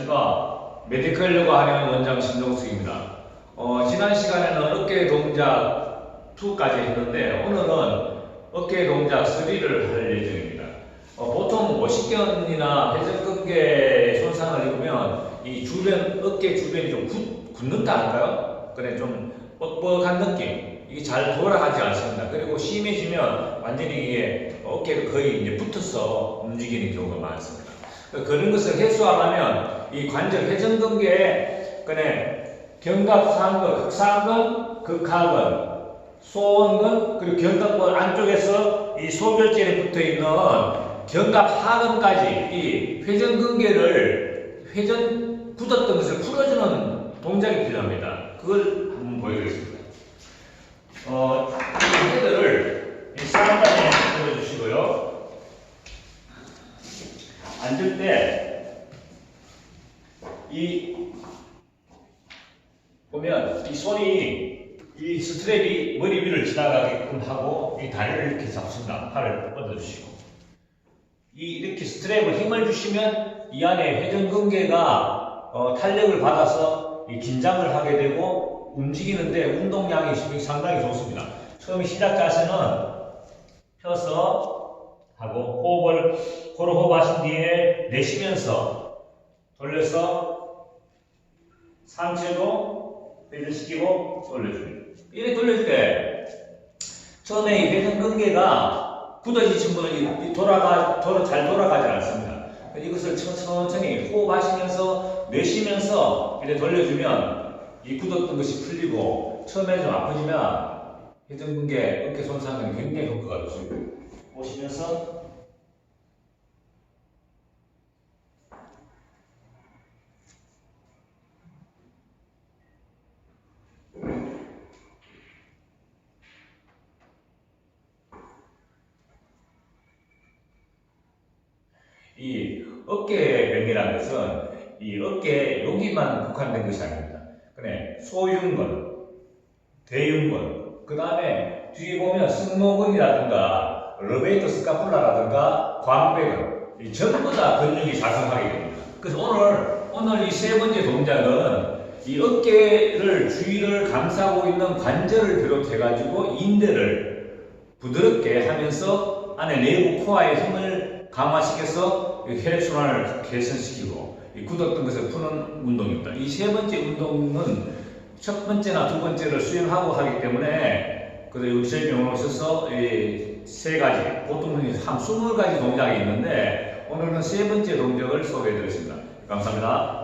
안녕하십니까. 메디컬 요가 하는 원장 신동숙입니다. 어, 지난 시간에는 어깨 동작 2까지 했는데 오늘은 어깨 동작 3를 할 예정입니다. 어, 보통 오십견이나 회전근개 손상을 입으면 이 주변, 어깨 주변이 좀 굳, 굳는다 할까요? 그래, 좀 뻑뻑한 느낌. 이게 잘 돌아가지 않습니다. 그리고 심해지면 완전히 이게 어깨가 거의 이제 붙어서 움직이는 경우가 많습니다. 그런 것을 해소하려면 이 관절 회전 근개에 그네 견갑 상근, 극상근, 극하근, 소원근 그리고 견갑근 안쪽에서 이 소결절에 붙어 있는 견갑 하근까지 이 회전 근개를 회전 굳었던 것을 풀어주는 동작이 필요합니다. 그걸 한번 보여드리겠습니다. 어, 이 헤드를 이 쌍단에 들어주시고요. 앉을 때, 이, 보면, 이 손이, 이 스트랩이 머리 위를 지나가게끔 하고, 이 다리를 이렇게 잡습니다. 팔을 뻗어주시고. 이, 이렇게 스트랩을 힘을 주시면, 이 안에 회전근개가, 어, 탄력을 받아서, 이 긴장을 하게 되고, 움직이는데 운동량이 상당히 좋습니다. 처음에 시작 자세는 펴서, 하고 호흡을 코로 호흡하신 뒤에 내쉬면서 돌려서 상체도 회전시키고 돌려줍니다. 이렇게 돌릴 때 처음에 이 회전근개가 굳어지신 분은 이 돌아가 돌아 잘 돌아가지 않습니다. 이것을 천천히 호흡하시면서 내쉬면서 이렇게 돌려주면 이 굳었던 것이 풀리고 처음에 좀 아프지만 회전근개 어깨 손상은 굉장히 효과가 좋습니다. 보시면서 이 어깨병이라는 것은 이 어깨 여기만 국한된 것이 아닙니다. 그래 소흉근, 대흉근, 그 다음에 뒤에 보면 승모근이라든가 러베이터 스카플라라든가 광배근 이 전부 다 근육이 작용하게 됩니다. 그래서 오늘 오늘 이 세 번째 동작은 이 어깨를 주위를 감싸고 있는 관절을 비롯해 가지고 인대를 부드럽게 하면서 안에 내부 코어의 힘을 강화시켜서 이 혈액순환을 개선시키고 이 굳었던 것을 푸는 운동입니다. 이 세 번째 운동은 첫 번째나 두 번째를 수행하고 하기 때문에 그래서 저희 병원에 오셔서 이세 가지 보통 한 20가지 동작이 있는데 오늘은 세 번째 동작을 소개해 드렸습니다. 감사합니다.